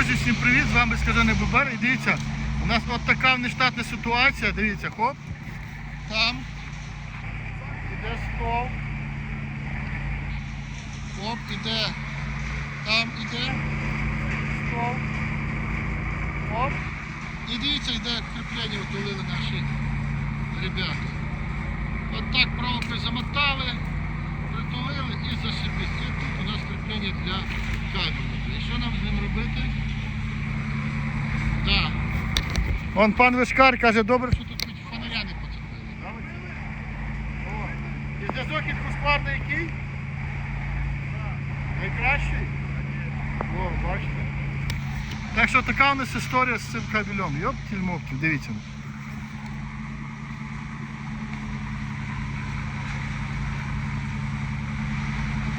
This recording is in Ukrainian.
Друзі, всім привіт! З вами Скажений Бубер. І дивіться, у нас от така нештатна ситуація. Дивіться, хоп. Там іде стол. Хоп, іде. Там іде стол. Хоп. І дивіться, йде кріплення утулили наші ребята. От так проволокою замотали, притулили і зашибись. І тут у нас кріплення для кабелю. І що нам з ним робити? Так. Вон пан Вишкар каже, добре, що тут хоч фонаря не поцепили. І зв'язок від який? Найкращий? О, бачите. Так що така у нас історія з цим кабелем. Йоптіль-моптіль, дивіться.